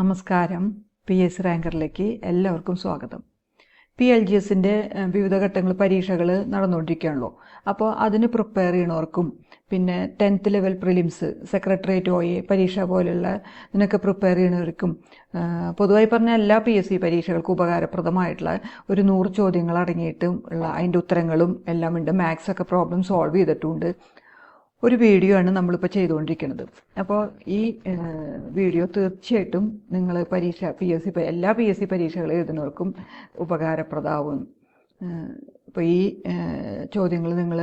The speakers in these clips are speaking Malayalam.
നമസ്കാരം. പി എസ് റാങ്കറിലേക്ക് എല്ലാവർക്കും സ്വാഗതം. പി എൽ ജി എസിന്റെ വിവിധ ഘട്ടങ്ങൾ പരീക്ഷകൾ നടന്നുകൊണ്ടിരിക്കുകയാണല്ലോ. അപ്പോൾ അതിന് പ്രിപ്പയർ ചെയ്യണവർക്കും പിന്നെ tenth level prelims secretariat A പരീക്ഷ പോലുള്ള ഇതിനൊക്കെ പ്രിപ്പയർ ചെയ്യണവർക്കും പൊതുവായി പറഞ്ഞ എല്ലാ പി എസ് സി പരീക്ഷകൾക്കും ഉപകാരപ്രദമായിട്ടുള്ള ഒരു നൂറ് ചോദ്യങ്ങൾ അടങ്ങിയിട്ടും ഉള്ള അതിന്റെ ഉത്തരങ്ങളും എല്ലാം ഉണ്ട് മാത്സൊക്കെ പ്രോബ്ലം സോൾവ് ചെയ്തിട്ടുണ്ട്. ഒരു വീഡിയോ ആണ് നമ്മളിപ്പോൾ ചെയ്തുകൊണ്ടിരിക്കുന്നത്. അപ്പോൾ ഈ വീഡിയോ തീർച്ചയായിട്ടും നിങ്ങൾ പരീക്ഷ പി എസ് സി എല്ലാ പി എസ് സി പരീക്ഷകൾ എഴുതുന്നവർക്കും ഉപകാരപ്രദമാവും. അപ്പോൾ ഈ ചോദ്യങ്ങൾ നിങ്ങൾ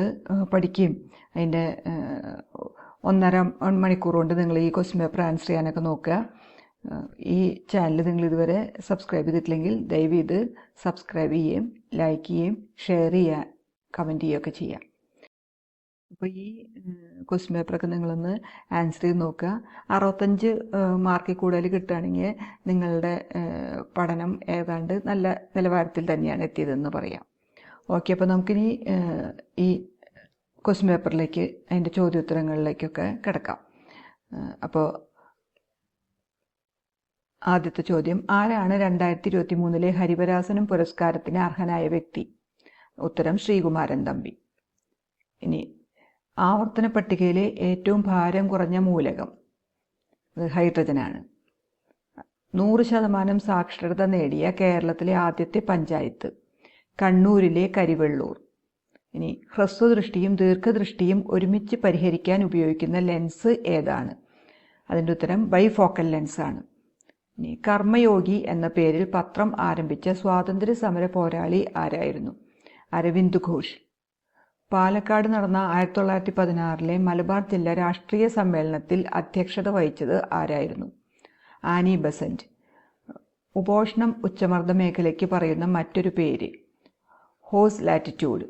പഠിക്കുകയും അതിന്റെ ഒന്നര മണിക്കൂർ കൊണ്ട് നിങ്ങൾ ഈ ക്വസ്റ്റ്യൻ പേപ്പർ ആൻസർ ചെയ്യാനൊക്കെ നോക്കുക. ഈ ചാനൽ നിങ്ങൾ ഇതുവരെ സബ്സ്ക്രൈബ് ചെയ്തിട്ടില്ലെങ്കിൽ ദയവ് ഇത് സബ്സ്ക്രൈബ് ചെയ്യുകയും ലൈക്ക് ചെയ്യുകയും ഷെയർ ചെയ്യുക കമന്റ് ചെയ്യുകയൊക്കെ ചെയ്യാം അപ്പോൾ ഈ ക്വസ്റ്റ്യൻ പേപ്പറൊക്കെ നിങ്ങളൊന്ന് ആൻസർ ചെയ്ത് നോക്കുക. അറുപത്തഞ്ച് മാർക്കിൽ കൂടുതൽ കിട്ടുകയാണെങ്കിൽ നിങ്ങളുടെ പഠനം ഏതാണ്ട് നല്ല നിലവാരത്തിൽ തന്നെയാണ് എത്തിയതെന്ന് പറയാം. ഓക്കെ അപ്പോൾ നമുക്കിനി ഈ ക്വസ്റ്റ്യൻ പേപ്പറിലേക്ക് അതിന്റെ ചോദ്യോത്തരങ്ങളിലേക്കൊക്കെ കിടക്കാം. അപ്പോൾ ആദ്യത്തെ ചോദ്യം ആരാണ് രണ്ടായിരത്തി ഇരുപത്തി മൂന്നിലെ ഹരിവരാസനം പുരസ്കാരത്തിന് അർഹനായ വ്യക്തി? ഉത്തരം ശ്രീകുമാരൻ തമ്പി. ഇനി ആവർത്തന പട്ടികയിലെ ഏറ്റവും ഭാരം കുറഞ്ഞ മൂലകം. ഹൈഡ്രജനാണ്. നൂറ് ശതമാനം സാക്ഷരത നേടിയ കേരളത്തിലെ ആദ്യത്തെ പഞ്ചായത്ത് കണ്ണൂരിലെ കരിവെള്ളൂർ. ഇനി ഹ്രസ്വദൃഷ്ടിയും ദീർഘദൃഷ്ടിയും ഒരുമിച്ച് പരിഹരിക്കാൻ ഉപയോഗിക്കുന്ന ലെൻസ് ഏതാണ്? അതിന്റെ ഉത്തരം ബൈഫോക്കൽ ലെൻസാണ്. ഇനി കർമ്മയോഗി എന്ന പേരിൽ പത്രം ആരംഭിച്ച സ്വാതന്ത്ര്യ സമര പോരാളി ആരായിരുന്നു? അരവിന്ദ് ഘോഷ്. പാലക്കാട് നടന്ന ആയിരത്തി തൊള്ളായിരത്തി പതിനാറിലെ മലബാർ ജില്ലാ രാഷ്ട്രീയ സമ്മേളനത്തിൽ അധ്യക്ഷത വഹിച്ചത് ആരായിരുന്നു? Annie Besant. ഉപോഷണം ഉച്ചമർദ്ദ മേഖലയ്ക്ക് പറയുന്ന മറ്റൊരു പേര് ഹോസ് ലാറ്റിറ്റ്യൂഡ്.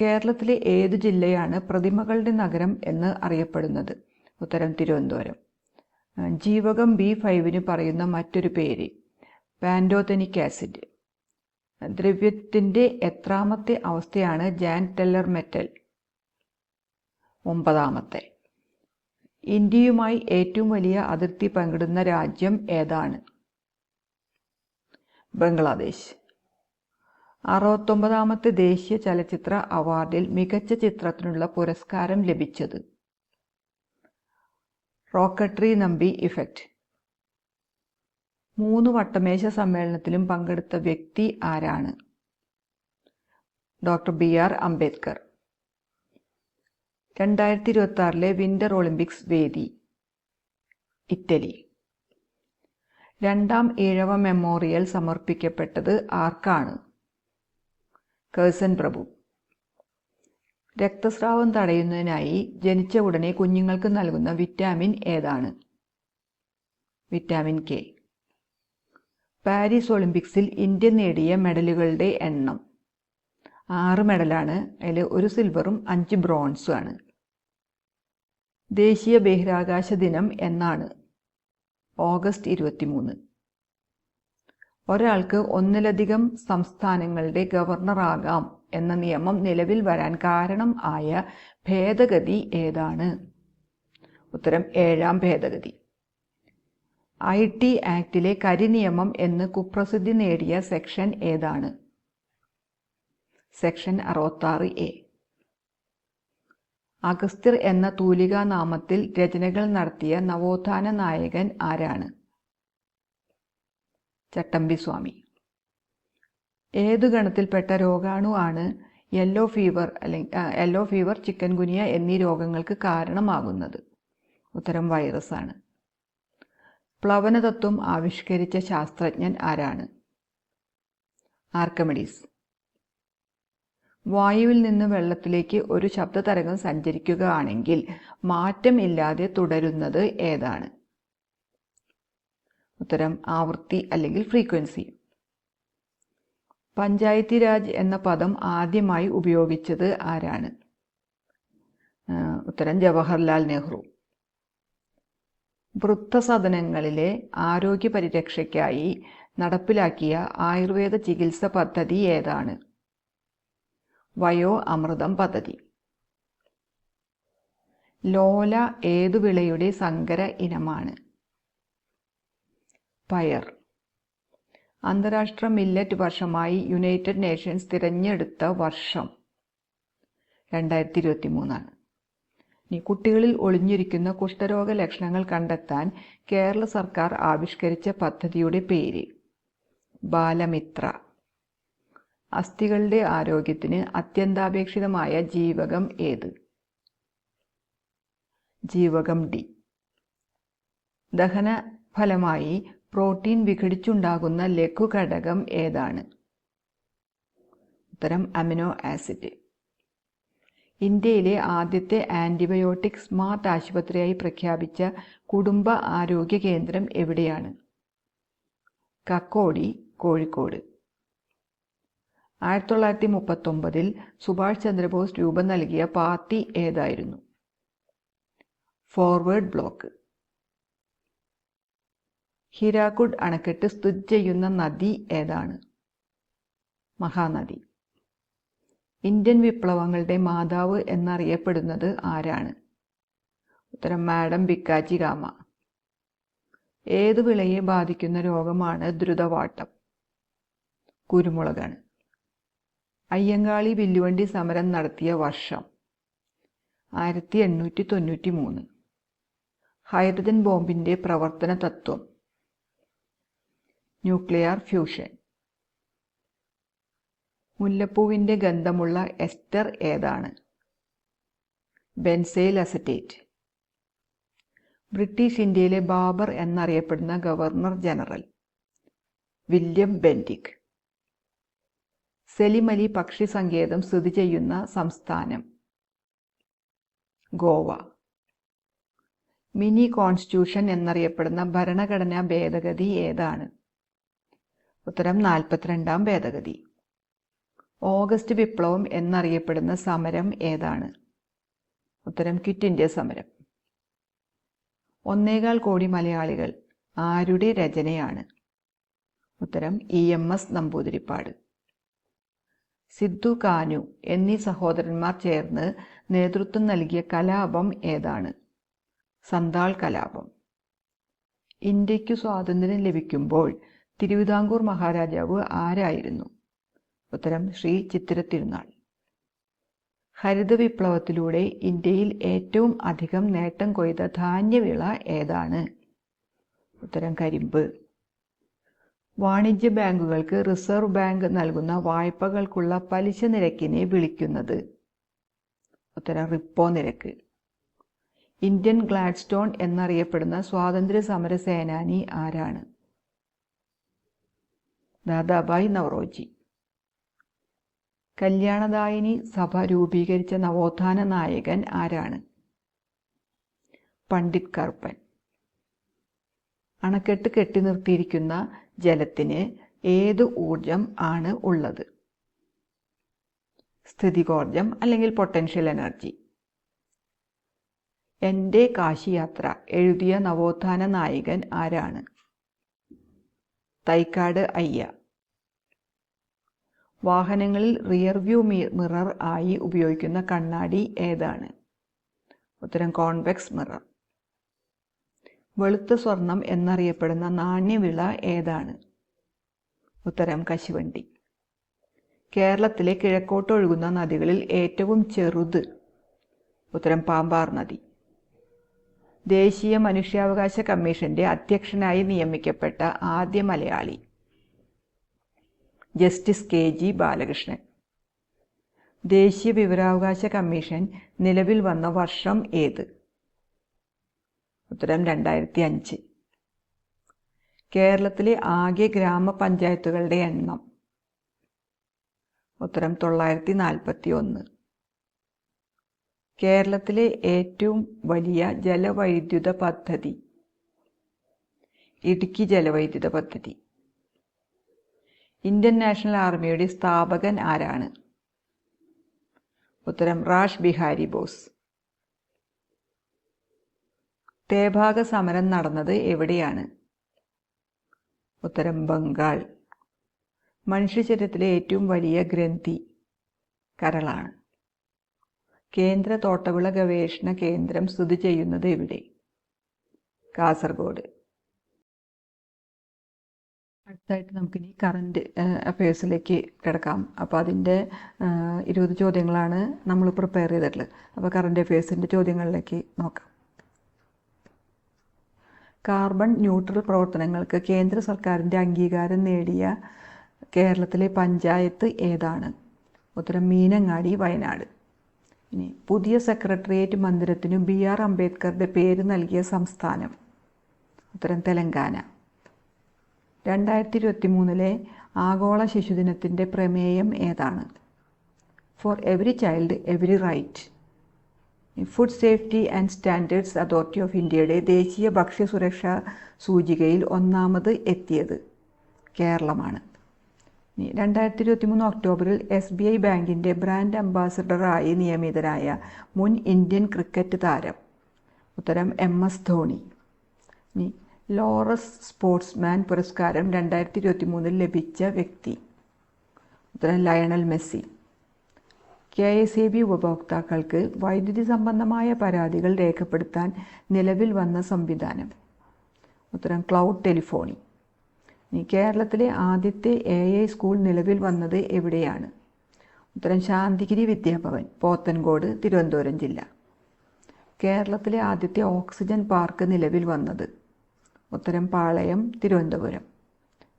കേരളത്തിലെ ഏതു ജില്ലയാണ് പ്രതിമകളുടെ നഗരം എന്ന് അറിയപ്പെടുന്നത്? ഉത്തരം തിരുവനന്തപുരം. ജീവകം ബി ഫൈവിന് പറയുന്ന മറ്റൊരു പേര് പാൻഡോതെനിക് ആസിഡ്. ദ്രവ്യത്തിന്റെ എത്രാമത്തെ അവസ്ഥയാണ് ജാൻ ടെല്ലർ മെറ്റൽ. ഒമ്പതാമത്തെ. ഇന്ത്യയുമായി ഏറ്റവും വലിയ അതിർത്തി പങ്കിടുന്ന രാജ്യം ഏതാണ്? ബംഗ്ലാദേശ്. അറുപത്തൊമ്പതാമത്തെ ദേശീയ ചലച്ചിത്ര അവാർഡിൽ മികച്ച ചിത്രത്തിനുള്ള പുരസ്കാരം ലഭിച്ചത്. റോക്കട്രി നമ്പി ഇഫക്റ്റ് മൂന്ന് വട്ടമേശ സമ്മേളനത്തിലും പങ്കെടുത്ത വ്യക്തി ആരാണ്? Doctor B R Ambedkar. രണ്ടായിരത്തി ഇരുപത്തി ആറിലെ വിന്റർ ഒളിമ്പിക്സ് വേദി ഇറ്റലി. രണ്ടാം ഈഴവ മെമ്മോറിയൽ സമർപ്പിക്കപ്പെട്ടത് ആർക്കാണ്? കേസൻ പ്രഭു. രക്തസ്രാവം തടയുന്നതിനായി ജനിച്ച ഉടനെ കുഞ്ഞുങ്ങൾക്ക് നൽകുന്ന വിറ്റാമിൻ ഏതാണ്? Vitamin K. പാരീസ് ഒളിമ്പിക്സിൽ ഇന്ത്യ നേടിയ മെഡലുകളുടെ എണ്ണം. ആറ് മെഡലാണ്. അതിൽ ഒരു സിൽവറും അഞ്ച് ബ്രോൺസും ആണ് ദേശീയ ബഹിരാകാശ ദിനം എന്നാണ്. ഓഗസ്റ്റ് ഇരുപത്തിമൂന്ന്. ഒരാൾക്ക് ഒന്നിലധികം സംസ്ഥാനങ്ങളുടെ ഗവർണറാകാം എന്ന നിയമം നിലവിൽ വരാൻ കാരണം ആയ ഭേദഗതി ഏതാണ്? ഉത്തരം ഏഴാം ഭേദഗതി. ഐ ടി ആക്ടിലെ കരിനിയമം എന്ന് കുപ്രസിദ്ധി നേടിയ സെക്ഷൻ ഏതാണ്? സെക്ഷൻ അറുപത്താറ് എ. അഗസ്ത്യർ എന്ന തൂലികാനാമത്തിൽ രചനകൾ നടത്തിയ നവോത്ഥാന നായകൻ ആരാണ്? ചട്ടമ്പി സ്വാമി. ഏതു ഗണത്തിൽപ്പെട്ട രോഗാണു ആണ് യെല്ലോ ഫീവർ അല്ലെങ്കിൽ യെല്ലോ ഫീവർ ചിക്കൻ ഗുനിയ എന്നീ രോഗങ്ങൾക്ക് കാരണമാകുന്നത്? ഉത്തരം വൈറസ് ആണ് പ്ലവനതത്വം ആവിഷ്കരിച്ച ശാസ്ത്രജ്ഞൻ ആരാണ്? ആർക്കമിഡീസ്. വായുവിൽ നിന്ന് വെള്ളത്തിലേക്ക് ഒരു ശബ്ദതരംഗം സഞ്ചരിക്കുകയാണെങ്കിൽ മാറ്റമില്ലാതെ തുടരുന്നത് ഏതാണ്? ഉത്തരം ആവൃത്തി അല്ലെങ്കിൽ ഫ്രീക്വൻസി. പഞ്ചായത്തി രാജ് എന്ന പദം ആദ്യമായി ഉപയോഗിച്ചത് ആരാണ്? ഉത്തരം ജവഹർലാൽ നെഹ്റു. വൃദ്ധസദനങ്ങളിലെ ആരോഗ്യ പരിരക്ഷയ്ക്കായി നടപ്പിലാക്കിയ ആയുർവേദ ചികിത്സ പദ്ധതി ഏതാണ്? വയോ അമൃതം പദ്ധതി. ലോല ഏതു വിളയുടെ സങ്കര ഇനമാണ്? പയർ. അന്താരാഷ്ട്ര മില്ലറ്റ് വർഷമായി യുണൈറ്റഡ് നേഷൻസ് തിരഞ്ഞെടുത്ത വർഷം രണ്ടായിരത്തി ഇരുപത്തി മൂന്നാണ് കുട്ടികളിൽ ഒളിഞ്ഞിരിക്കുന്ന കുഷ്ഠരോഗ ലക്ഷണങ്ങൾ കണ്ടെത്താൻ കേരള സർക്കാർ ആവിഷ്കരിച്ച പദ്ധതിയുടെ പേര്. ബാലമിത്ര. അസ്ഥികളുടെ ആരോഗ്യത്തിന് അത്യന്താപേക്ഷിതമായ ജീവകം ഏത്? ജീവകം ഡി. ദഹന ഫലമായി പ്രോട്ടീൻ വിഘടിച്ചുണ്ടാകുന്ന ലഘുഘടകം ഏതാണ്? ഉത്തരം അമിനോ ആസിഡ്. ഇന്ത്യയിലെ ആദ്യത്തെ ആന്റിബയോട്ടിക് സ്മാർട്ട് ആശുപത്രിയായി പ്രഖ്യാപിച്ച കുടുംബ ആരോഗ്യ കേന്ദ്രം എവിടെയാണ്? കക്കോടി കോഴിക്കോട്. ആയിരത്തി തൊള്ളായിരത്തി മുപ്പത്തൊമ്പതിൽ സുഭാഷ് ചന്ദ്രബോസ് രൂപം നൽകിയ പാർട്ടി ഏതായിരുന്നു? Forward block. ഹിരാക്കുഡ് അണക്കെട്ട് സ്ഥിതി ചെയ്യുന്ന നദി ഏതാണ്? മഹാനദി. ഇന്ത്യൻ വിപ്ലവങ്ങളുടെ മാതാവ് എന്നറിയപ്പെടുന്നത് ആരാണ്? ഉത്തരം മാഡം ബിക്കാജി കാമ ഏത് വിളയെ ബാധിക്കുന്ന രോഗമാണ് ദ്രുതവാട്ടം? കുരുമുളകാണ്. അയ്യങ്കാളി വില്ലുവണ്ടി സമരം നടത്തിയ വർഷം ആയിരത്തി എണ്ണൂറ്റി തൊണ്ണൂറ്റി മൂന്ന് ഹൈഡ്രജൻ ബോംബിന്റെ പ്രവർത്തന തത്വം ന്യൂക്ലിയർ ഫ്യൂഷൻ. മുല്ലപ്പൂവിന്റെ ഗന്ധമുള്ള എസ്റ്റർ ഏതാണ്? Benzyl acetate. ബ്രിട്ടീഷ് ഇന്ത്യയിലെ ബാബർ എന്നറിയപ്പെടുന്ന governor general. William Bentinck. Salim Ali പക്ഷി സങ്കേതം സ്ഥിതി ചെയ്യുന്ന സംസ്ഥാനം. ഗോവ. മിനി കോൺസ്റ്റിറ്റ്യൂഷൻ എന്നറിയപ്പെടുന്ന ഭരണഘടനാ ഭേദഗതി ഏതാണ്? ഉത്തരം നാൽപ്പത്തിരണ്ടാം ഭേദഗതി. ഓഗസ്റ്റ് വിപ്ലവം എന്നറിയപ്പെടുന്ന സമരം ഏതാണ്? ഉത്തരം ക്വിറ്റ് ഇന്ത്യ സമരം. ഒന്നേകാൽ കോടി മലയാളികൾ ആരുടെ രചനയാണ്? ഉത്തരം E M S Namboodiripad. Sidhu Kanhu എന്നീ സഹോദരന്മാർ ചേർന്ന് നേതൃത്വം നൽകിയ കലാപം ഏതാണ്? സന്താൾ കലാപം. ഇന്ത്യയ്ക്കു സ്വാതന്ത്ര്യം ലഭിക്കുമ്പോൾ തിരുവിതാംകൂർ മഹാരാജാവ് ആരായിരുന്നു? ഉത്തരം ശ്രീ ചിത്തിര തിരുനാൾ. ഹരിത വിപ്ലവത്തിലൂടെ ഇന്ത്യയിൽ ഏറ്റവും അധികം നേട്ടം കൊയ്ത ധാന്യവിള ഏതാണ്? ഉത്തരം കരിമ്പ്. വാണിജ്യ ബാങ്കുകൾക്ക് റിസർവ് ബാങ്ക് നൽകുന്ന വായ്പകൾക്കുള്ള പലിശ നിരക്കിനെ വിളിക്കുന്നത്. ഉത്തരം റിപ്പോ നിരക്ക്. ഇന്ത്യൻ ഗ്ലാഡ്സ്റ്റോൺ എന്നറിയപ്പെടുന്ന സ്വാതന്ത്ര്യ സമര സേനാനി ആരാണ്? ദാദാബായ് നവറോജി. കല്യാണദായിനി സഭ രൂപീകരിച്ച നവോത്ഥാന നായകൻ ആരാണ്? പണ്ഡിറ്റ് കറുപ്പൻ. അണക്കെട്ട് കെട്ടി നിർത്തിയിരിക്കുന്ന ജലത്തിന് ഏത് ഊർജം ആണ് ഉള്ളത്? സ്ഥിതികോർജം അല്ലെങ്കിൽ പൊട്ടൻഷ്യൽ എനർജി എന്റെ കാശിയാത്ര എഴുതിയ നവോത്ഥാന നായകൻ ആരാണ്? തൈക്കാട് അയ്യ. വാഹനങ്ങളിൽ റിയർ വ്യൂ മിറർ ആയി ഉപയോഗിക്കുന്ന കണ്ണാടി ഏതാണ്? ഉത്തരം കോൺവെക്സ് മിറർ വെളുത്ത സ്വർണം എന്നറിയപ്പെടുന്ന നാണ്യവിള ഏതാണ്? ഉത്തരം കശുവണ്ടി. കേരളത്തിലെ കിഴക്കോട്ടൊഴുകുന്ന നദികളിൽ ഏറ്റവും ചെറുത്. ഉത്തരം പാമ്പാർ നദി. ദേശീയ മനുഷ്യാവകാശ കമ്മീഷന്റെ അധ്യക്ഷനായി നിയമിക്കപ്പെട്ട ആദ്യ Malayali. Justice K G Balakrishnan. ദേശീയ വിവരാവകാശ കമ്മീഷൻ നിലവിൽ വന്ന വർഷം ഏത്? ഉത്തരം രണ്ടായിരത്തി അഞ്ച് കേരളത്തിലെ ആകെ ഗ്രാമപഞ്ചായത്തുകളുടെ എണ്ണം. ഉത്തരം തൊള്ളായിരത്തി നാൽപ്പത്തി ഒന്ന് കേരളത്തിലെ ഏറ്റവും വലിയ ജലവൈദ്യുത പദ്ധതി. ഇടുക്കി ജലവൈദ്യുത പദ്ധതി. ഇന്ത്യൻ നാഷണൽ ആർമിയുടെ സ്ഥാപകൻ ആരാണ്? ഉത്തരം റാഷ് ബിഹാരി ബോസ്. തേഭാഗ സമരം നടന്നത് എവിടെയാണ്? ഉത്തരം ബംഗാൾ. മനുഷ്യചരിത്രത്തിലെ ഏറ്റവും വലിയ ഗ്രന്ഥി കരളാണ്. കേന്ദ്ര തോട്ടവിള ഗവേഷണ കേന്ദ്രം സ്ഥിതി ചെയ്യുന്നത് എവിടെ? കാസർഗോഡ്. അടുത്തായിട്ട് നമുക്കിനി കറണ്ട് അഫയേഴ്സിലേക്ക് കിടക്കാം. അപ്പോൾ അതിന്റെ ഇരുപത് ചോദ്യങ്ങളാണ് നമ്മൾ പ്രിപ്പയർ ചെയ്തിട്ടുള്ളത്. അപ്പോൾ കറണ്ട് അഫയേഴ്സിന്റെ ചോദ്യങ്ങളിലേക്ക് നോക്കാം. കാർബൺ ന്യൂട്രൽ പ്രവർത്തനങ്ങൾക്ക് കേന്ദ്ര സർക്കാരിന്റെ അംഗീകാരം നേടിയ കേരളത്തിലെ പഞ്ചായത്ത് ഏതാണ്? ഉത്തരം മീനങ്ങാടി വയനാട്. ഇനി പുതിയ സെക്രട്ടേറിയറ്റ് മന്ദിരത്തിനു ബി ആർ അംബേദ്കറുടെ പേര് നൽകിയ സംസ്ഥാനം. ഉത്തരം തെലങ്കാന. രണ്ടായിരത്തി ഇരുപത്തി മൂന്നിലെ ആഗോള ശിശുദിനത്തിന്റെ പ്രമേയം ഏതാണ്? For every child every right food safety and standards authority of ഇന്ത്യയുടെ ദേശീയ ഭക്ഷ്യസുരക്ഷാ സൂചികയിൽ ഒന്നാമത് എത്തിയത് കേരളമാണ്. രണ്ടായിരത്തി ഇരുപത്തി മൂന്ന് ഒക്ടോബറിൽ എസ് ബി ഐ ബാങ്കിന്റെ ബ്രാൻഡ് അംബാസഡറായി നിയമിതനായ മുൻ ഇന്ത്യൻ ക്രിക്കറ്റ് താരം ഉത്തരം M S Dhoni. Laureus sportsman പുരസ്കാരം രണ്ടായിരത്തി ഇരുപത്തി മൂന്നിൽ ലഭിച്ച വ്യക്തി. ഉത്തരം Lionel Messi. K S E B ഉപഭോക്താക്കൾക്ക് വൈദ്യുതി സംബന്ധമായ പരാതികൾ രേഖപ്പെടുത്താൻ നിലവിൽ വന്ന സംവിധാനം. ഉത്തരം ക്ലൗഡ് ടെലിഫോണി. കേരളത്തിലെ ആദ്യത്തെ എ ഐ സ്കൂൾ നിലവിൽ വന്നത് എവിടെയാണ്? ഉത്തരം ശാന്തിഗിരി വിദ്യാഭവൻ പോത്തൻകോട് തിരുവനന്തപുരം ജില്ല. കേരളത്തിലെ ആദ്യത്തെ ഓക്സിജൻ പാർക്ക് നിലവിൽ വന്നത് ഉത്തരം പാളയം തിരുവനന്തപുരം.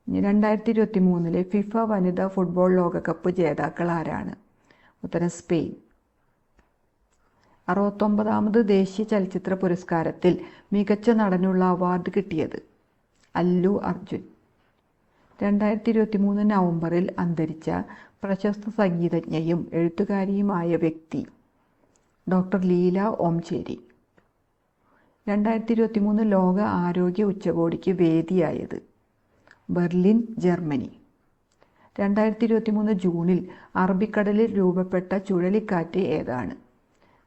ഇനി രണ്ടായിരത്തി ഇരുപത്തി മൂന്നിലെ ഫിഫ വനിതാ ഫുട്ബോൾ ലോകകപ്പ് ജേതാക്കൾ ആരാണ്? ഉത്തരം സ്പെയിൻ. അറുപത്തൊമ്പതാമത് ദേശീയ ചലച്ചിത്ര പുരസ്കാരത്തിൽ മികച്ച നടനുള്ള അവാർഡ് കിട്ടിയത് അല്ലു അർജുൻ. രണ്ടായിരത്തി ഇരുപത്തി മൂന്ന് നവംബറിൽ അന്തരിച്ച പ്രശസ്ത സംഗീതജ്ഞയും എഴുത്തുകാരിയുമായ വ്യക്തി ഡോക്ടർ ലീല ഓംചേരി. രണ്ടായിരത്തി ഇരുപത്തി മൂന്ന് ലോക ആരോഗ്യ ഉച്ചകോടിക്ക് വേദിയായത് ബെർലിൻ ജർമ്മനി. രണ്ടായിരത്തി ഇരുപത്തി മൂന്ന് ജൂണിൽ അറബിക്കടലിൽ രൂപപ്പെട്ട ചുഴലിക്കാറ്റ് ഏതാണ്?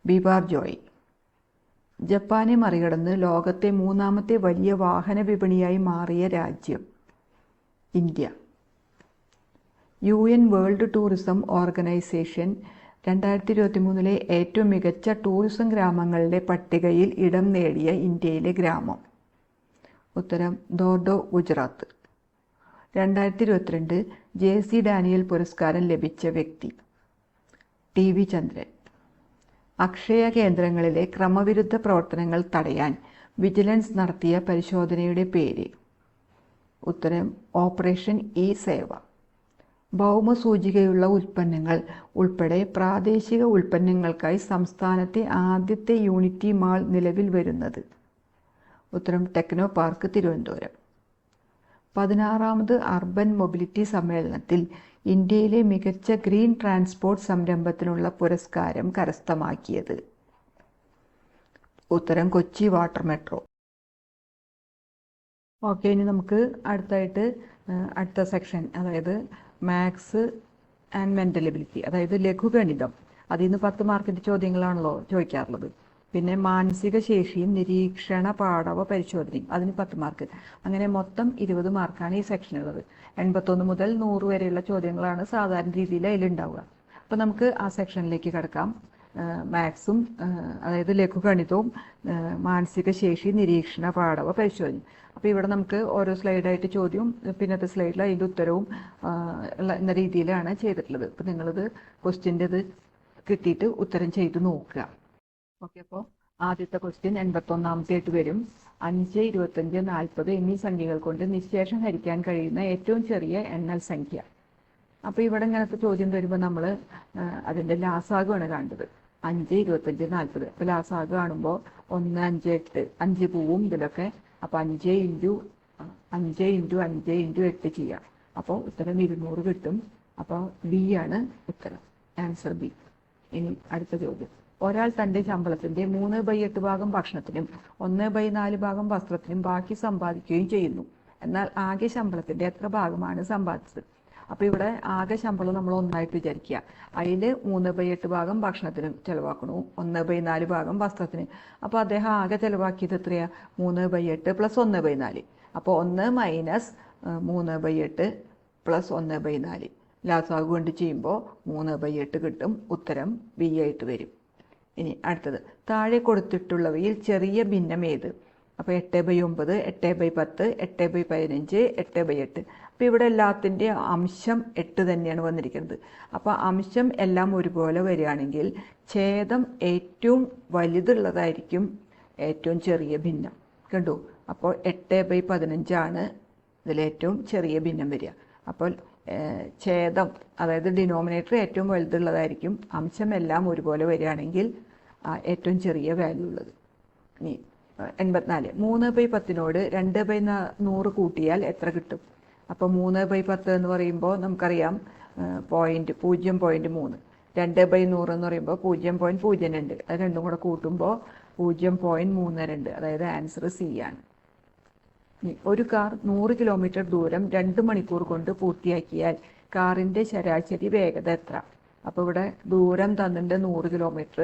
ബിബാർ ജോയ്. ജപ്പാനെ മറികടന്ന് ലോകത്തെ മൂന്നാമത്തെ വലിയ വാഹന വിപണിയായി മാറിയ രാജ്യം India. U N world tourism organisation രണ്ടായിരത്തി ഇരുപത്തി മൂന്നിലെ ഏറ്റവും മികച്ച ടൂറിസം ഗ്രാമങ്ങളുടെ പട്ടികയിൽ ഇടം നേടിയ ഇന്ത്യയിലെ ഗ്രാമം. ഉത്തരം ദോർഡോ ഗുജറാത്ത്. രണ്ടായിരത്തി ഇരുപത്തിരണ്ട് ജെ സി ഡാനിയൽ പുരസ്കാരം ലഭിച്ച വ്യക്തി ടി വി ചന്ദ്രൻ. അക്ഷയ കേന്ദ്രങ്ങളിലെ ക്രമവിരുദ്ധ പ്രവർത്തനങ്ങൾ തടയാൻ വിജിലൻസ് നടത്തിയ പരിശോധനയുടെ പേര്. ഉത്തരം ഓപ്പറേഷൻ ഇ സേവ. ഭൗമസൂചികയുള്ള ഉൽപ്പന്നങ്ങൾ ഉൾപ്പെടെ പ്രാദേശിക ഉൽപ്പന്നങ്ങൾക്കായി സംസ്ഥാനത്തെ ആദ്യത്തെ യൂണിറ്റി മാൾ നിലവിൽ വരുന്നത്. ഉത്തരം ടെക്നോ പാർക്ക് തിരുവനന്തപുരം. പതിനാറാമത് അർബൻ മൊബിലിറ്റി സമ്മേളനത്തിൽ ഇന്ത്യയിലെ മികച്ച ഗ്രീൻ ട്രാൻസ്പോർട്ട് സംരംഭത്തിനുള്ള പുരസ്കാരം കരസ്ഥമാക്കിയത്. ഉത്തരം കൊച്ചി വാട്ടർ മെട്രോ. ഓക്കെ ഇനി നമുക്ക് അടുത്തായിട്ട് അടുത്ത സെക്ഷൻ അതായത് മാത്സ് ആൻഡ് മെന്റൽ എബിലിറ്റി അതായത് ലഘുഗണിതം. അതിൽ നിന്ന് പത്ത് മാർക്കിന്റെ ചോദ്യങ്ങളാണല്ലോ ചോദിക്കാറുള്ളത്. പിന്നെ മാനസിക ശേഷിയും നിരീക്ഷണ പാഠവ പരിശോധനയും അതിന് പത്ത് മാർക്ക്. അങ്ങനെ മൊത്തം ഇരുപത് മാർക്കാണ് ഈ സെക്ഷനുള്ളത് എൺപത്തൊന്ന് മുതൽ നൂറ് വരെയുള്ള ചോദ്യങ്ങളാണ് സാധാരണ രീതിയിൽ അതിലുണ്ടാവുക. അപ്പോൾ നമുക്ക് ആ സെക്ഷനിലേക്ക് കിടക്കാം. മാത്സും അതായത് ലഘുഗണിതവും മാനസിക ശേഷി നിരീക്ഷണ പാഠവ പരിശോധന. അപ്പോൾ ഇവിടെ നമുക്ക് ഓരോ സ്ലൈഡായിട്ട് ചോദ്യവും പിന്നത്തെ സ്ലൈഡിൽ അതിന്റെ ഉത്തരവും എന്ന രീതിയിലാണ് ചെയ്തിട്ടുള്ളത്. അപ്പോൾ നിങ്ങളിത് ക്വസ്റ്റ്യന്റെ ഇത് കിട്ടിയിട്ട് ഉത്തരം ചെയ്ത് നോക്കുക. ഓക്കെ അപ്പോൾ ആദ്യത്തെ ക്വസ്റ്റ്യൻ എൺപത്തൊന്നാമത്തെ ആയിട്ട് വരും. അഞ്ച് ഇരുപത്തഞ്ച് നാൽപ്പത് എന്നീ സംഖ്യകൾ കൊണ്ട് നിശേഷം ഹരിക്കാൻ കഴിയുന്ന ഏറ്റവും ചെറിയ എണ്ണൽ സംഖ്യ. അപ്പോൾ ഇവിടെ ഇങ്ങനത്തെ ചോദ്യം വരുമ്പോൾ നമ്മൾ അതിന്റെ ലാസാകുമാണ് കണ്ടത്. അഞ്ച് ഇരുപത്തഞ്ച് നാൽപ്പത്. അപ്പോൾ ലാസാഗ് കാണുമ്പോൾ ഒന്ന് അഞ്ച് എട്ട്. അഞ്ച് പൂവും ഇതിലൊക്കെ. അപ്പോൾ അഞ്ച് ഇന്റു അഞ്ച് ഇന്റു അഞ്ച് ഇന്റു എട്ട് ചെയ്യാം. അപ്പോൾ ഉത്തരം ഇരുന്നൂറ് കിട്ടും. അപ്പോൾ ബി ആണ് ഉത്തരം. ആൻസർ ബി ഇനി അടുത്ത ചോദ്യം. ഒരാൾ തന്റെ ശമ്പളത്തിന്റെ മൂന്ന് ബൈ എട്ട് ഭാഗം ഭക്ഷണത്തിനും ഒന്ന് ബൈ നാല് ഭാഗം വസ്ത്രത്തിനും ബാക്കി സമ്പാദിക്കുകയും ചെയ്യുന്നു. എന്നാൽ ആകെ ശമ്പളത്തിന്റെ എത്ര ഭാഗമാണ് സമ്പാദിച്ചത്? അപ്പൊ ഇവിടെ ആകെ ശമ്പളം നമ്മൾ ഒന്നായിട്ട് വിചാരിക്കുക. അതിൽ മൂന്ന് ബൈ എട്ട് ഭാഗം ഭക്ഷണത്തിന് ചെലവാക്കണു. ഒന്ന് ബൈ നാല് ഭാഗം വസ്ത്രത്തിന്. അപ്പോൾ അദ്ദേഹം ആകെ ചെലവാക്കിയത് എത്രയാ? മൂന്ന് ബൈ എട്ട് പ്ലസ് ഒന്ന് ബൈ നാല്. അപ്പോൾ ഒന്ന് മൈനസ് മൂന്ന് ബൈ എട്ട് പ്ലസ് ഒന്ന് ബൈ നാല്. ലാസാഗ് കൊണ്ട് ചെയ്യുമ്പോൾ മൂന്ന് ബൈ എട്ട് കിട്ടും. ഉത്തരം ബി ആയിട്ട് വരും. ഇനി അടുത്തത്. താഴെ കൊടുത്തിട്ടുള്ളവയിൽ ചെറിയ ഭിന്നം ഏത്? അപ്പോൾ എട്ട് ബൈ ഒമ്പത് എട്ട് ബൈ പത്ത് എട്ട് ബൈ പതിനഞ്ച് എട്ട് ബൈ എട്ട്. അപ്പോൾ ഇവിടെ എല്ലാത്തിന്റെ അംശം എട്ട് തന്നെയാണ് വന്നിരിക്കുന്നത്. അപ്പോൾ അംശം എല്ലാം ഒരുപോലെ വരികയാണെങ്കിൽ ഛേദം ഏറ്റവും വലുതുള്ളതായിരിക്കും ഏറ്റവും ചെറിയ ഭിന്നം. കണ്ടു? അപ്പോൾ എട്ട് ബൈ പതിനഞ്ചാണ് ഇതിലേറ്റവും ചെറിയ ഭിന്നം വരിക. അപ്പോൾ ഛേദം അതായത് ഡിനോമിനേറ്റർ ഏറ്റവും വലുതുള്ളതായിരിക്കും. അംശം എല്ലാം ഒരുപോലെ വരികയാണെങ്കിൽ ഏറ്റവും ചെറിയ വാല്യൂ ഉള്ളത്. ഇനി എൺപത്തിനാല്. മൂന്ന് ബൈ പത്തിനോട് രണ്ട് ബൈ നൂറ് കൂട്ടിയാൽ എത്ര കിട്ടും? അപ്പോൾ മൂന്ന് ബൈ പത്ത് എന്ന് പറയുമ്പോൾ നമുക്കറിയാം പോയിന്റ് പൂജ്യം പോയിന്റ് മൂന്ന്. രണ്ട് ബൈ നൂറ് എന്ന് പറയുമ്പോൾ പൂജ്യം പോയിന്റ് പൂജ്യം രണ്ട്. അത് രണ്ടും കൂടെ കൂട്ടുമ്പോൾ പൂജ്യം പോയിന്റ് മൂന്ന് രണ്ട്. അതായത് ആൻസർ സി ആണ്. ഒരു കാർ നൂറ് കിലോമീറ്റർ ദൂരം രണ്ട് മണിക്കൂർ കൊണ്ട് പൂർത്തിയാക്കിയാൽ കാറിന്റെ ശരാശരി വേഗത എത്ര? അപ്പോൾ ഇവിടെ ദൂരം തന്നിട്ടുണ്ട് നൂറ് കിലോമീറ്റർ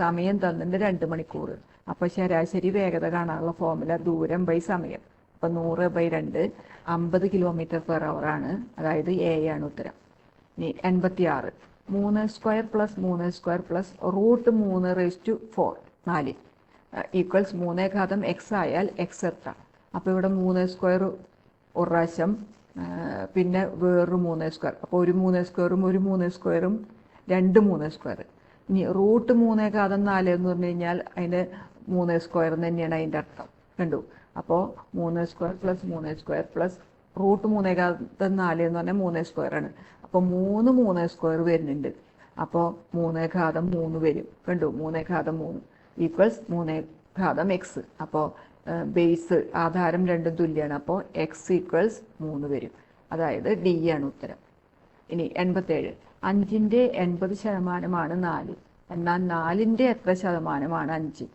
സമയം തന്നിട്ടുണ്ട് രണ്ട് മണിക്കൂർ. അപ്പോൾ ശരാശരി വേഗത കാണാനുള്ള ഫോർമുല ദൂരം ബൈ സമയം. അപ്പോൾ നൂറ് ബൈ രണ്ട് അമ്പത് കിലോമീറ്റർ പെർ അവർ ആണ്. അതായത് എ ആണ് ഉത്തരം. ഇനി എൺപത്തി ആറ് മൂന്ന് സ്ക്വയർ പ്ലസ് മൂന്ന് സ്ക്വയർ പ്ലസ് റൂട്ട് മൂന്ന് റേസ് ടു ഫോർ നാല്. ഈക്വൽസ് മൂന്നേ ഘാതം എക്സ് ആയാൽ എക്സ് എത്ര? അപ്പോൾ ഇവിടെ മൂന്ന് സ്ക്വയർ ഒരു പിന്നെ വേറൊരു മൂന്ന് സ്ക്വയർ അപ്പോൾ ഒരു മൂന്ന് സ്ക്വയറും ഒരു മൂന്ന് സ്ക്വയറും രണ്ട് മൂന്ന് സ്ക്വയർ ഇനി റൂട്ട് മൂന്നേ ഘാതം നാല് എന്ന് പറഞ്ഞു കഴിഞ്ഞാൽ അതിന് മൂന്ന് സ്ക്വയർ തന്നെയാണ് അതിന്റെ അർത്ഥം. കണ്ടു? അപ്പോൾ മൂന്ന് സ്ക്വയർ പ്ലസ് മൂന്ന് സ്ക്വയർ പ്ലസ് റൂട്ട് മൂന്നേകാത്ത നാല് എന്ന് പറഞ്ഞാൽ മൂന്ന് സ്ക്വയർ ആണ്. അപ്പോൾ മൂന്ന് മൂന്ന് സ്ക്വയർ വരുന്നുണ്ട്. അപ്പോൾ മൂന്നേ ഘാതം മൂന്ന് വരും. കണ്ടു? മൂന്നേ ഘാതം മൂന്ന് ഈക്വൽസ് മൂന്നേ ഘാതം എക്സ് അപ്പോൾ ബേസ് ആധാരം രണ്ടും തുല്യമാണ് അപ്പോൾ എക്സ് ഈക്വൽസ് മൂന്ന് വരും. അതായത് ഡി ആണ് ഉത്തരം. ഇനി എൺപത്തേഴ്. അഞ്ചിന്റെ എൺപത് ശതമാനമാണ് നാല്. എന്നാൽ നാലിന്റെ എത്ര ശതമാനമാണ് അഞ്ച്?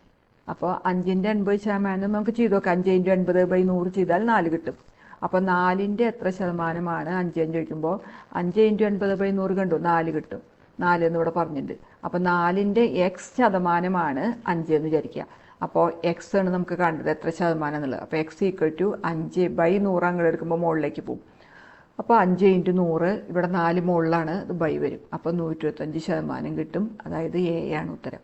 അപ്പോൾ അഞ്ചിന്റെ എൺപത് ശതമാനം നമുക്ക് ചെയ്തു നോക്കാം അഞ്ച് ഇന്റു എൺപത് ബൈ നൂറ് ചെയ്താൽ നാല് കിട്ടും. അപ്പോൾ നാലിന്റെ എത്ര ശതമാനമാണ് അഞ്ച് എന്ന് ചോദിക്കുമ്പോൾ അഞ്ച് ഇന്റു എൺപത് ബൈ നൂറ് കണ്ടു നാല് കിട്ടും. നാല് എന്ന് ഇവിടെ പറഞ്ഞിട്ടുണ്ട്. അപ്പോൾ നാലിന്റെ എക്സ് ശതമാനമാണ് അഞ്ച് എന്ന് വിചാരിക്കുക. അപ്പോൾ എക്സ് ആണ് നമുക്ക് കണ്ടത് എത്ര ശതമാനം എന്നുള്ളത്. അപ്പോൾ എക്സ് ഈക്വൽ ടു അഞ്ച് ബൈ നൂറ് അങ്ങോട്ട് എടുക്കുമ്പോൾ മുകളിലേക്ക് പോകും അപ്പോൾ അഞ്ച് ഇന്റു നൂറ് ഇവിടെ നാല് മുകളിലാണ് ബൈ വരും. അപ്പോൾ നൂറ്റിരുപത്തഞ്ച് ശതമാനം കിട്ടും. അതായത് എ ആണ് ഉത്തരം.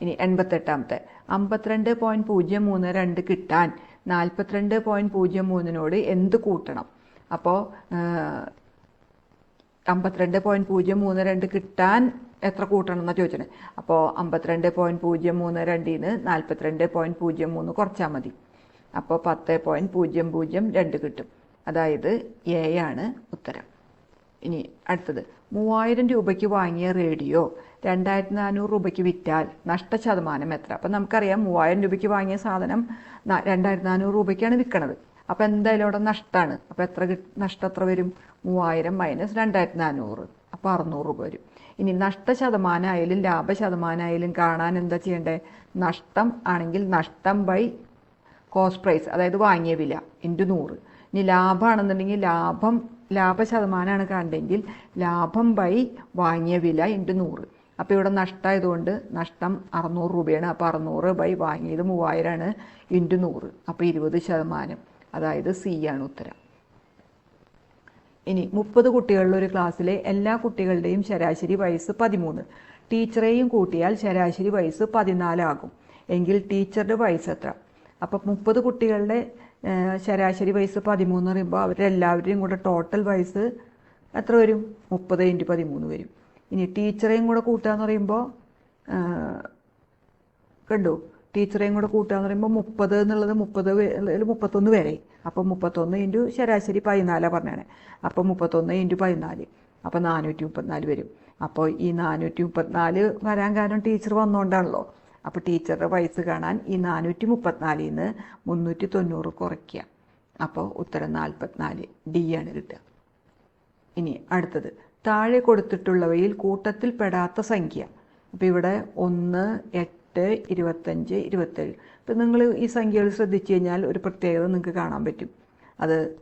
ഇനി എൺപത്തെട്ടാമത്തെ. അമ്പത്തിരണ്ട് പോയിന്റ് പൂജ്യം മൂന്ന് രണ്ട് കിട്ടാൻ നാൽപ്പത്തിരണ്ട് പോയിന്റ് പൂജ്യം മൂന്നിനോട് എന്ത് കൂട്ടണം? അപ്പോൾ അമ്പത്തിരണ്ട് പോയിന്റ് പൂജ്യം മൂന്ന് രണ്ട് കിട്ടാൻ എത്ര കൂട്ടണം എന്നാണ് ചോദിച്ചത്? അപ്പോൾ അമ്പത്തിരണ്ട് പോയിന്റ് പൂജ്യം മൂന്ന് രണ്ടിൽ നിന്ന് നാൽപ്പത്തിരണ്ട് പോയിന്റ് പൂജ്യം മൂന്ന് കുറച്ചാൽ മതി. അപ്പോൾ പത്ത് പോയിന്റ് പൂജ്യം പൂജ്യം രണ്ട് കിട്ടും. അതായത് എ ആണ് ഉത്തരം. ഇനി അടുത്തത്. മൂവായിരം രൂപയ്ക്ക് വാങ്ങിയ റേഡിയോ രണ്ടായിരത്തി നാനൂറ് രൂപയ്ക്ക് വിറ്റാൽ നഷ്ട ശതമാനം എത്ര? അപ്പം നമുക്കറിയാം മൂവായിരം രൂപയ്ക്ക് വാങ്ങിയ സാധനം രണ്ടായിരത്തി നാനൂറ് രൂപയ്ക്കാണ് വിൽക്കണത്. അപ്പം എന്തായാലും അവിടെ നഷ്ടമാണ് അപ്പം എത്ര നഷ്ടം എത്ര വരും? മൂവായിരം മൈനസ് രണ്ടായിരത്തി നാനൂറ് അപ്പം അറുന്നൂറ് രൂപ വരും. ഇനി നഷ്ട ശതമാനമായാലും ലാഭ ശതമാനമായാലും കാണാൻ എന്താ ചെയ്യേണ്ടത് നഷ്ടം ആണെങ്കിൽ നഷ്ടം ബൈ കോസ്റ്റ് പ്രൈസ് അതായത് വാങ്ങിയ വില ഇന്റു നൂറ്. ഇനി ലാഭമാണെന്നുണ്ടെങ്കിൽ ലാഭം ലാഭ ശതമാനമാണ് കണ്ടെങ്കിൽ ലാഭം ബൈ വാങ്ങിയ വില ഇന്റു നൂറ്. അപ്പോൾ ഇവിടെ നഷ്ടമായതുകൊണ്ട് നഷ്ടം അറുന്നൂറ് രൂപയാണ്. അപ്പോൾ അറുന്നൂറ് ബൈ വാങ്ങിയത് മൂവായിരമാണ് ഇന്റു നൂറ്. അപ്പോൾ ഇരുപത് ശതമാനം. അതായത് സി ആണ് ഉത്തരം. ഇനി മുപ്പത് കുട്ടികളുടെ ഒരു ക്ലാസ്സിലെ എല്ലാ കുട്ടികളുടെയും ശരാശരി വയസ്സ് പതിമൂന്ന്. ടീച്ചറെയും കൂട്ടിയാൽ ശരാശരി വയസ്സ് പതിനാലാകും. എങ്കിൽ ടീച്ചറുടെ വയസ്സ് എത്ര? അപ്പം മുപ്പത് കുട്ടികളുടെ ശരാശരി വയസ്സ് പതിമൂന്ന് പറയുമ്പോൾ അവരെല്ലാവരുടെയും കൂടെ ടോട്ടൽ വയസ്സ് എത്ര വരും? മുപ്പത് ഇന്റു പതിമൂന്ന് വരും. ഇനി ടീച്ചറെയും കൂടെ കൂട്ടുക എന്ന് പറയുമ്പോൾ കണ്ടു? ടീച്ചറെയും കൂടെ കൂട്ടുക എന്ന് പറയുമ്പോൾ മുപ്പത് എന്നുള്ളത് മുപ്പത് മുപ്പത്തൊന്ന് വരെ. അപ്പോൾ മുപ്പത്തൊന്ന് ഇന്റു ശരാശരി പതിനാലാണ് പറഞ്ഞാണ്. അപ്പോൾ മുപ്പത്തൊന്ന് ഇന്റു പതിനാല്. അപ്പം നാനൂറ്റി മുപ്പത്തിനാല് വരും. അപ്പോൾ ഈ നാനൂറ്റി മുപ്പത്തിനാല് വരാൻ കാരണം ടീച്ചർ വന്നുകൊണ്ടാണല്ലോ അപ്പോൾ ടീച്ചറുടെ വയസ്സ് കാണാൻ ഈ നാനൂറ്റി മുപ്പത്തിനാലിൽ നിന്ന് മുന്നൂറ്റി തൊണ്ണൂറ് കുറയ്ക്കുക അപ്പോൾ ഉത്തരം നാൽപ്പത്തിനാല്. ഡി ആണ് കിട്ടുക. ഇനി അടുത്തത്. താഴെ കൊടുത്തിട്ടുള്ളവയിൽ കൂട്ടത്തിൽ പെടാത്ത സംഖ്യ. അപ്പോൾ ഇവിടെ ഒന്ന് എട്ട് ഇരുപത്തഞ്ച് ഇരുപത്തേഴ്. ഇപ്പം നിങ്ങൾ ഈ സംഖ്യകൾ ശ്രദ്ധിച്ചു കഴിഞ്ഞാൽ ഒരു പ്രത്യേകത നിങ്ങൾക്ക് കാണാൻ പറ്റും. അത്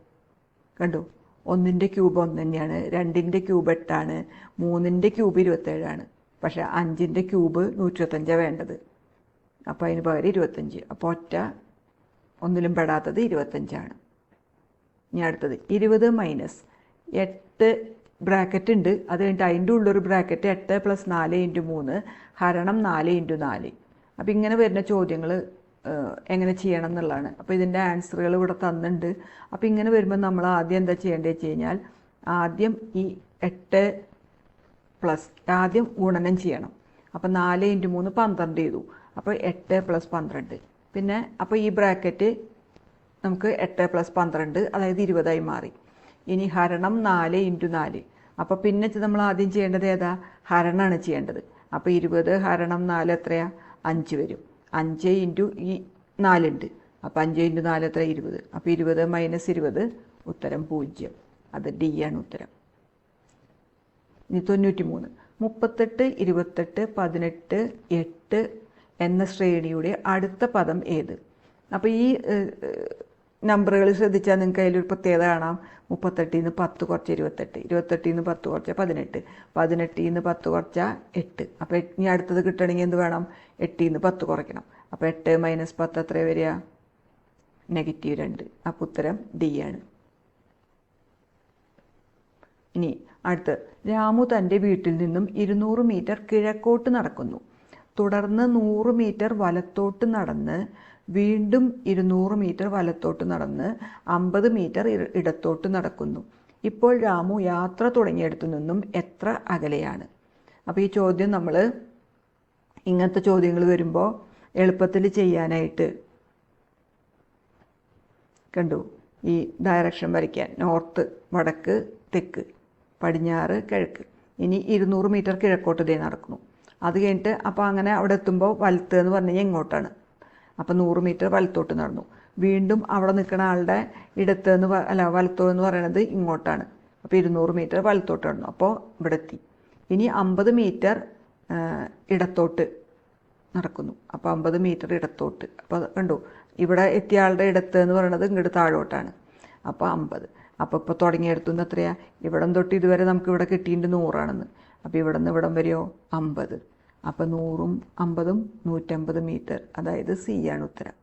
കണ്ടു? ഒന്നിന്റെ ക്യൂബ് ഒന്ന് തന്നെയാണ് രണ്ടിന്റെ ക്യൂബ് എട്ടാണ് മൂന്നിന്റെ ക്യൂബ് ഇരുപത്തേഴാണ്. പക്ഷേ അഞ്ചിന്റെ ക്യൂബ് നൂറ്റിരുപത്തഞ്ചാണ് വേണ്ടത്. അപ്പോൾ അതിന് പകരം ഇരുപത്തഞ്ച്. അപ്പോൾ ഒറ്റ ഒന്നിലും പെടാത്തത് ഇരുപത്തഞ്ചാണ്. ഇനി അടുത്തത് ഇരുപത് മൈനസ് എട്ട് ബ്രാക്കറ്റ് ഉണ്ട്. അത് കഴിഞ്ഞിട്ട് അതിന്റെ ഉള്ളൊരു ബ്രാക്കറ്റ് എട്ട് പ്ലസ് നാല് ഇന്റു മൂന്ന് ഹരണം നാല് ഇന്റു നാല്. അപ്പോൾ ഇങ്ങനെ വരുന്ന ചോദ്യങ്ങൾ എങ്ങനെ ചെയ്യണം എന്നുള്ളതാണ്. അപ്പോൾ ഇതിന്റെ ആൻസറുകൾ ഇവിടെ തന്നിട്ടുണ്ട്. അപ്പോൾ ഇങ്ങനെ വരുമ്പോൾ നമ്മൾ ആദ്യം എന്താ ചെയ്യേണ്ടത് വെച്ച് കഴിഞ്ഞാൽ ആദ്യം ഈ എട്ട് പ്ലസ് ആദ്യം ഗുണനം ചെയ്യണം. അപ്പോൾ നാല് ഇന്റു മൂന്ന് പന്ത്രണ്ട് ചെയ്തു. അപ്പോൾ എട്ട് പ്ലസ് പന്ത്രണ്ട്. പിന്നെ അപ്പോൾ ഈ ബ്രാക്കറ്റ് നമുക്ക് എട്ട് പ്ലസ് പന്ത്രണ്ട് അതായത് ഇരുപതായി മാറി. ഇനി ഹരണം നാല് ഇന്റു നാല്. അപ്പോൾ പിന്നെ നമ്മൾ ആദ്യം ചെയ്യേണ്ടത് ഏതാ? ഹരണമാണ് ചെയ്യേണ്ടത്. അപ്പോൾ ഇരുപത് ഹരണം നാല് എത്രയാ? അഞ്ച് വരും. അഞ്ച് ഇന്റു ഈ നാലുണ്ട്. അപ്പോൾ അഞ്ച് ഇന്റു നാല് എത്ര ഇരുപത്. അപ്പോൾ ഇരുപത് മൈനസ് ഇരുപത് ഉത്തരം പൂജ്യം. അത് ഡി ആണ് ഉത്തരം. ഇനി തൊണ്ണൂറ്റി മൂന്ന് മുപ്പത്തെട്ട് ഇരുപത്തെട്ട് പതിനെട്ട് എട്ട് എന്ന ശ്രേണിയുടെ അടുത്ത പദം ഏത്? അപ്പോൾ ഈ നമ്പറുകൾ ശ്രദ്ധിച്ചാൽ നിങ്ങൾക്ക് അതിലൊരു പ്രത്യേകത കാണാം. മുപ്പത്തെട്ടിൽ നിന്ന് പത്ത് കുറച്ച് ഇരുപത്തെട്ട്. ഇരുപത്തെട്ടിൽ നിന്ന് പത്ത് കുറച്ച് പതിനെട്ട്. പതിനെട്ടിൽ നിന്ന് പത്ത് കുറച്ച എട്ട്. അപ്പോൾ ഇനി അടുത്തത് കിട്ടണമെങ്കിൽ എന്ത് വേണം? എട്ടിൽ നിന്ന് പത്ത് കുറയ്ക്കണം. അപ്പോൾ എട്ട് മൈനസ് പത്ത് എത്ര വരിക? നെഗറ്റീവ് രണ്ട്. അപ്പോൾ ഉത്തരം ഡി ആണ്. ഇനി അടുത്ത്. രാമു തന്റെ വീട്ടിൽ നിന്നും ഇരുന്നൂറ് മീറ്റർ കിഴക്കോട്ട് നടക്കുന്നു. തുടർന്ന് നൂറ് മീറ്റർ വലത്തോട്ട് നടന്ന് വീണ്ടും ഇരുന്നൂറ് മീറ്റർ വലത്തോട്ട് നടന്ന് അമ്പത് മീറ്റർ ഇടത്തോട്ട് നടക്കുന്നു. ഇപ്പോൾ രാമു യാത്ര തുടങ്ങിയിടത്തു നിന്നും എത്ര അകലെയാണ്? അപ്പോൾ ഈ ചോദ്യം നമ്മൾ ഇങ്ങനത്തെ ചോദ്യങ്ങൾ വരുമ്പോൾ എളുപ്പത്തിൽ ചെയ്യാനായിട്ട് കണ്ടു. ഈ ഡയറക്ഷൻ വരയ്ക്കാൻ. നോർത്ത് വടക്ക് തെക്ക് പടിഞ്ഞാറ് കിഴക്ക്. ഇനി ഇരുന്നൂറ് മീറ്റർ കിഴക്കോട്ട് ഇതേ നടക്കുന്നു. അത് കഴിഞ്ഞിട്ട് അപ്പോൾ അങ്ങനെ അവിടെ എത്തുമ്പോൾ വലത്ത് എന്ന് പറഞ്ഞു കഴിഞ്ഞാൽ ഇങ്ങോട്ടാണ്. അപ്പോൾ നൂറ് മീറ്റർ വലത്തോട്ട് നടന്നു. വീണ്ടും അവിടെ നിൽക്കുന്ന ആളുടെ ഇടത്ത് എന്ന് അല്ല വലത്തോ എന്ന് പറയുന്നത് ഇങ്ങോട്ടാണ്. അപ്പോൾ ഇരുന്നൂറ് മീറ്റർ വലത്തോട്ട് നടന്നു. അപ്പോൾ ഇവിടെ എത്തി. ഇനി അമ്പത് മീറ്റർ ഇടത്തോട്ട് നടക്കുന്നു. അപ്പോൾ അമ്പത് മീറ്റർ ഇടത്തോട്ട്. അപ്പോൾ കണ്ടു. ഇവിടെ എത്തിയ ആളുടെ ഇടത്ത് എന്ന് പറയുന്നത് ഇങ്ങോട്ട് താഴോട്ടാണ്. അപ്പോൾ അമ്പത്. അപ്പോൾ ഇപ്പോൾ തുടങ്ങിയെടുത്തുനിന്ന് എത്രയാണ് ഇവിടം തൊട്ട് ഇതുവരെ നമുക്ക് ഇവിടെ കിട്ടിയിട്ടുണ്ട് നൂറാണെന്ന്. അപ്പോൾ ഇവിടെ നിന്ന് ഇവിടം വരെയോ? അമ്പത്. അപ്പോൾ നൂറും അമ്പതും നൂറ്റമ്പത് മീറ്റർ. അതായത് സി ആണ് ഉത്തരം.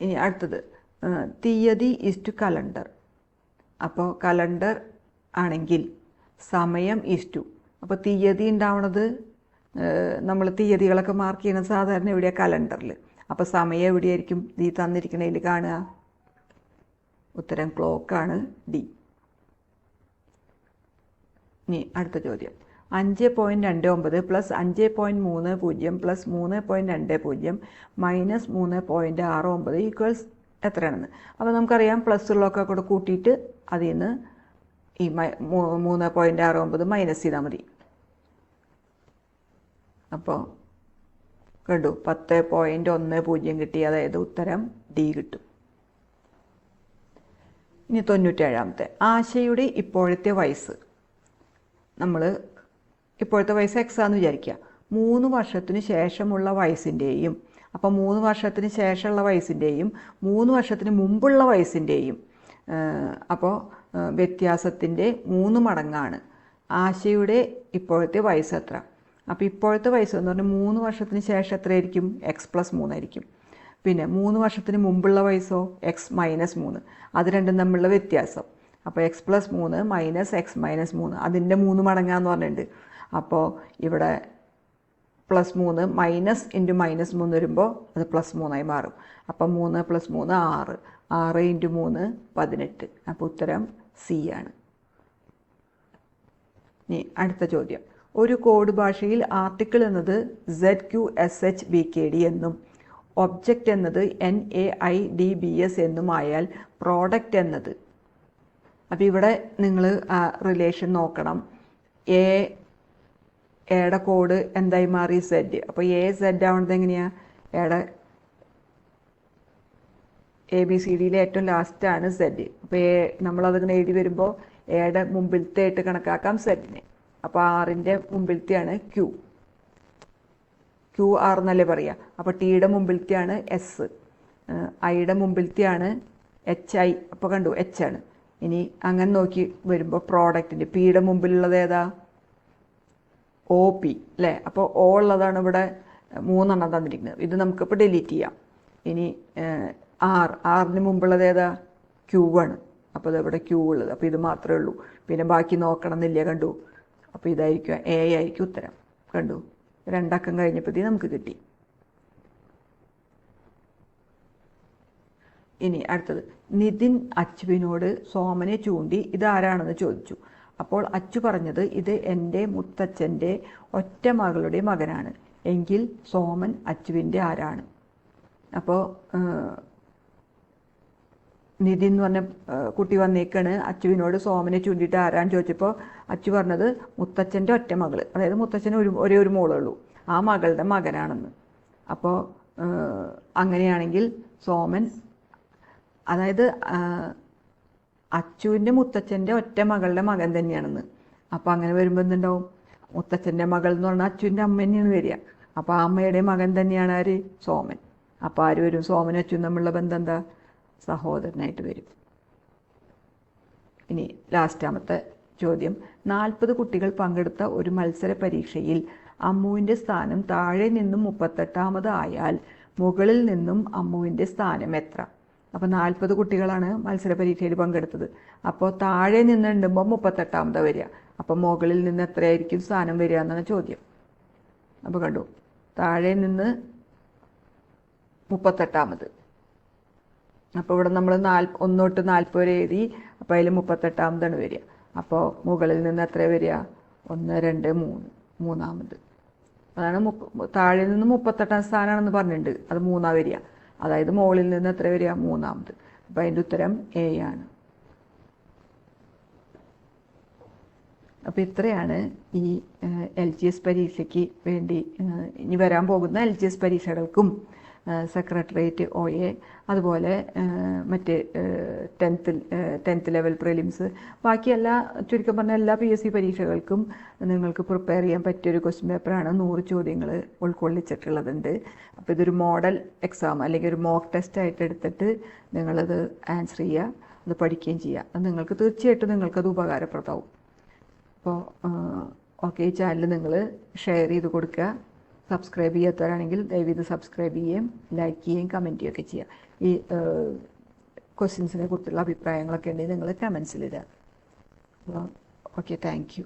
ഇനി അടുത്തത്. തീയതി ഈസ് ടു കലണ്ടർ അപ്പോൾ കലണ്ടർ ആണെങ്കിൽ സമയം ഈസ് ടു അപ്പോൾ തീയതി ഉണ്ടാവണത് നമ്മൾ തീയതികളൊക്കെ മാർക്ക് ചെയ്യുന്ന സാധാരണ എവിടെയാണ് കലണ്ടറിൽ അപ്പോൾ സമയം എവിടെയായിരിക്കും? ഈ തന്നിരിക്കണതിൽ കാണുക. ഉത്തരം ക്ലോക്കാണ് ഡി ഇനി അടുത്ത ചോദ്യം. അഞ്ച് പോയിന്റ് രണ്ട് ഒമ്പത് പ്ലസ് അഞ്ച് പോയിന്റ് മൂന്ന് പൂജ്യം പ്ലസ് മൂന്ന് പോയിന്റ് രണ്ട് പൂജ്യം മൈനസ് മൂന്ന് പോയിന്റ് ആറ് ഒമ്പത് ഈക്വൽസ് എത്രയാണെന്ന്. അപ്പോൾ നമുക്കറിയാം പ്ലസ് ഉള്ളതൊക്കെ കൂടെ കൂട്ടിയിട്ട് അതിൽ നിന്ന് ഈ മൂന്ന് പോയിന്റ് ആറ് ഒമ്പത് മൈനസ് ചെയ്താൽ മതി. അപ്പോൾ കണ്ടു പത്ത് പോയിന്റ് ഒന്ന് പൂജ്യം കിട്ടി അതായത് ഉത്തരം ഡി കിട്ടും. ഇനി തൊണ്ണൂറ്റേഴാമത്തെ. ആശയുടെ ഇപ്പോഴത്തെ വയസ്സ്. നമ്മൾ ഇപ്പോഴത്തെ വയസ്സ് എക്സ് ആണെന്ന് വിചാരിക്കുക. മൂന്ന് വർഷത്തിന് ശേഷമുള്ള വയസ്സിന്റെയും അപ്പം മൂന്ന് വർഷത്തിന് ശേഷമുള്ള വയസ്സിന്റെയും മൂന്ന് വർഷത്തിന് മുമ്പുള്ള വയസ്സിന്റെയും അപ്പോൾ വ്യത്യാസത്തിന്റെ മൂന്ന് മടങ്ങാണ്. ആശയുടെ ഇപ്പോഴത്തെ വയസ്സ് എത്ര? അപ്പോൾ ഇപ്പോഴത്തെ വയസ്സ് എന്ന് പറഞ്ഞാൽ മൂന്ന് വർഷത്തിന് ശേഷം എത്രയായിരിക്കും? എക്സ് പ്ലസ് മൂന്നായിരിക്കും പിന്നെ മൂന്ന് വർഷത്തിന് മുമ്പുള്ള വയസ്സോ? എക്സ് മൈനസ് മൂന്ന്. അത് രണ്ടും തമ്മിലുള്ള വ്യത്യാസം. അപ്പോൾ എക്സ് പ്ലസ് മൂന്ന് മൈനസ് എക്സ് മൈനസ് മൂന്ന്. അതിന്റെ മൂന്ന് മടങ്ങാന്ന് പറഞ്ഞിട്ടുണ്ട്. അപ്പോൾ ഇവിടെ പ്ലസ് മൂന്ന് മൈനസ് ഇന്റു മൈനസ് മൂന്ന് വരുമ്പോൾ അത് പ്ലസ് മൂന്നായി മാറും. അപ്പം മൂന്ന് പ്ലസ് മൂന്ന് ആറ്. ആറ് ഇന്റു മൂന്ന് പതിനെട്ട്. അപ്പോൾ ഉത്തരം സി ആണ്. ഇനി അടുത്ത ചോദ്യം. ഒരു കോഡ് ഭാഷയിൽ ആർട്ടിക്കിൾ എന്നത് Z Q S H B K D എന്നും ഒബ്ജക്റ്റ് എന്നത് N A I D B S എന്നുമായാൽ product എന്നത് അപ്പോൾ ഇവിടെ നിങ്ങൾ ആ റിലേഷൻ നോക്കണം. എ എയുടെ കോഡ് എന്തായി മാറി? സെഡ് അപ്പോൾ എ സെഡ് ആവുന്നത് എങ്ങനെയാണ് എയുടെ എ ബി സി ഡിയിലെ ഏറ്റവും ലാസ്റ്റാണ് സെഡ് അപ്പോൾ എ നമ്മളതിങ്ങനെ എഴുതി വരുമ്പോൾ എയുടെ മുമ്പിലത്തെ ആയിട്ട് കണക്കാക്കാം സെഡിനെ അപ്പോൾ ആറിന്റെ മുമ്പിലത്തെയാണ് ക്യു ക്യു ആർ എന്നല്ലേ പറയുക അപ്പോൾ ടിയുടെ മുമ്പിലത്തെയാണ് എസ് ഐയുടെ മുമ്പിലത്തെയാണ് എച്ച് ഐ അപ്പോൾ കണ്ടു എച്ച് ആണ്. ഇനി അങ്ങനെ നോക്കി വരുമ്പോൾ പ്രോഡക്റ്റിന്റെ പിയുടെ മുമ്പിലുള്ളത് ഏതാ? ഒ പി അല്ലേ അപ്പോൾ ഓ ഉള്ളതാണ് ഇവിടെ മൂന്നെണ്ണം തന്നിരിക്കുന്നത്. ഇത് നമുക്കിപ്പോൾ ഡിലീറ്റ് ചെയ്യാം. ഇനി ആർ ആറിന് മുമ്പുള്ളത് ഏതാ? ക്യൂ ആണ്. അപ്പോൾ ഇതവിടെ ക്യൂ ഉള്ളത്. അപ്പോൾ ഇത് മാത്രമേ ഉള്ളൂ. പിന്നെ ബാക്കി നോക്കണം എന്നില്ല കണ്ടു? അപ്പോൾ ഇതായിരിക്കും എ ആയിരിക്കും ഉത്തരം. കണ്ടു? രണ്ടക്കം കഴിഞ്ഞപ്പോഴത്തേക്ക് നമുക്ക് കിട്ടി. ഇനി അടുത്തത്. നിതിൻ അച്ചുവിനോട് സോമനെ ചൂണ്ടി ഇതാരാണെന്ന് ചോദിച്ചു. അപ്പോൾ അച്ചു പറഞ്ഞത് ഇത് എന്റെ മുത്തച്ഛന്റെ ഒറ്റ മകളുടെ മകനാണ്. എങ്കിൽ സോമൻ അച്ചുവിന്റെ ആരാണ്? അപ്പോൾ നിതിൻ എന്ന് പറഞ്ഞ കുട്ടി വന്നേക്കാണ് അച്ചുവിനോട് സോമനെ ചൂണ്ടിയിട്ട് ആരാണെന്ന് ചോദിച്ചപ്പോൾ അച്ചു പറഞ്ഞത് മുത്തച്ഛന്റെ ഒറ്റ മകൾ. അതായത് മുത്തച്ഛന് ഒരു ഒരേ ഒരു മോളേ ഉള്ളൂ. ആ മകളുടെ മകനാണെന്ന്. അപ്പോൾ അങ്ങനെയാണെങ്കിൽ സോമൻ അതായത് അച്ചുവിന്റെ മുത്തച്ഛന്റെ ഒറ്റ മകളുടെ മകൻ തന്നെയാണെന്ന്. അപ്പോൾ അങ്ങനെ വരുമ്പോൾ എന്തുണ്ടാവും? മുത്തച്ഛന്റെ മകൾ എന്ന് പറഞ്ഞാൽ അച്ചുവിന്റെ അമ്മ തന്നെയാണ് വരിക. അപ്പോൾ ആ അമ്മയുടെ മകൻ തന്നെയാണ് ആര്? സോമൻ. അപ്പോൾ ആര് വരും? സോമൻ അച്ചു തമ്മിലുള്ള ബന്ധം എന്താ? സഹോദരനായിട്ട് വരും. ഇനി ലാസ്റ്റാമത്തെ ചോദ്യം. നാൽപ്പത് കുട്ടികൾ പങ്കെടുത്ത ഒരു മത്സര പരീക്ഷയിൽ അമ്മുവിന്റെ സ്ഥാനം താഴെ നിന്നും മുപ്പത്തെട്ടാമത് ആയാൽ മുകളിൽ നിന്നും അമ്മുവിന്റെ സ്ഥാനം എത്ര? അപ്പോൾ നാൽപ്പത് കുട്ടികളാണ് മത്സര പരീക്ഷയിൽ പങ്കെടുത്തത്. അപ്പോൾ താഴെ നിന്ന് ഉണ്ടുമ്പോൾ മുപ്പത്തെട്ടാമത് വരിക. അപ്പോൾ മുകളിൽ നിന്ന് എത്രയായിരിക്കും സ്ഥാനം വരിക എന്നാണ് ചോദ്യം. അപ്പോൾ കണ്ടു. താഴെ നിന്ന് മുപ്പത്തെട്ടാമത്. അപ്പോൾ ഇവിടെ നമ്മൾ നാൽ ഒന്ന് തൊട്ട് നാൽപ്പത് വരെ എഴുതി അപ്പോൾ അതിൽ മുപ്പത്തെട്ടാമതാണ് വരിക. അപ്പോൾ മുകളിൽ നിന്ന് എത്ര വരിക? ഒന്ന് രണ്ട് മൂന്ന് മൂന്നാമത്. അതാണ് മുപ്പ താഴെ നിന്ന് മുപ്പത്തെട്ടാം സ്ഥാനമാണെന്ന് പറഞ്ഞിട്ടുണ്ട് അത് മൂന്നാം വരിക. അതായത് മുകളിൽ നിന്ന് എത്ര വരിക? മൂന്നാമത്. അപ്പം അതിന്റെ ഉത്തരം എ ആണ്. അപ്പോൾ ഇത്രയാണ് ഈ എൽ ജി എസ് പരീക്ഷയ്ക്ക് വേണ്ടി ഇനി വരാൻ പോകുന്ന എൽ ജി എസ് പരീക്ഷകൾക്കും സെക്രട്ടേറിയറ്റ് ഒ എ അതുപോലെ മറ്റ് ടെൻത്ത് ടെൻത്ത് ലെവൽ പ്രിലിംസ്. ബാക്കി എല്ലാ ചുരുക്കം പറഞ്ഞ എല്ലാ പി എസ് സി പരീക്ഷകൾക്കും നിങ്ങൾക്ക് പ്രിപ്പയർ ചെയ്യാൻ പറ്റിയൊരു ക്വസ്റ്റ്യൻ പേപ്പറാണ് നൂറ് ചോദ്യങ്ങൾ ഉൾക്കൊള്ളിച്ചിട്ടുള്ളതുണ്ട്. അപ്പോൾ ഇതൊരു മോഡൽ എക്സാം അല്ലെങ്കിൽ ഒരു മോക്ക് ടെസ്റ്റ് ആയിട്ട് എടുത്തിട്ട് നിങ്ങളത് ആൻസർ ചെയ്യുക അത് പഠിക്കുകയും ചെയ്യുക. അത് നിങ്ങൾക്ക് തീർച്ചയായിട്ടും നിങ്ങൾക്കത് ഉപകാരപ്രദമാവും. അപ്പോൾ ഓക്കെ ചാനൽ നിങ്ങൾ ഷെയർ ചെയ്ത് കൊടുക്കുക. സബ്സ്ക്രൈബ് ചെയ്യാത്തവരാണെങ്കിൽ ദയവ് ഇത് സബ്സ്ക്രൈബ് ചെയ്യുകയും ലൈക്ക് ചെയ്യുകയും കമന്റ് ചെയ്യുകയൊക്കെ ചെയ്യുക. ഈ ക്വസ്റ്റ്യൻസിനെ കുറിച്ചുള്ള അഭിപ്രായങ്ങളൊക്കെ ഉണ്ടെങ്കിൽ നിങ്ങൾ കമൻസിലിടുക അപ്പോൾ ഓക്കെ താങ്ക് യു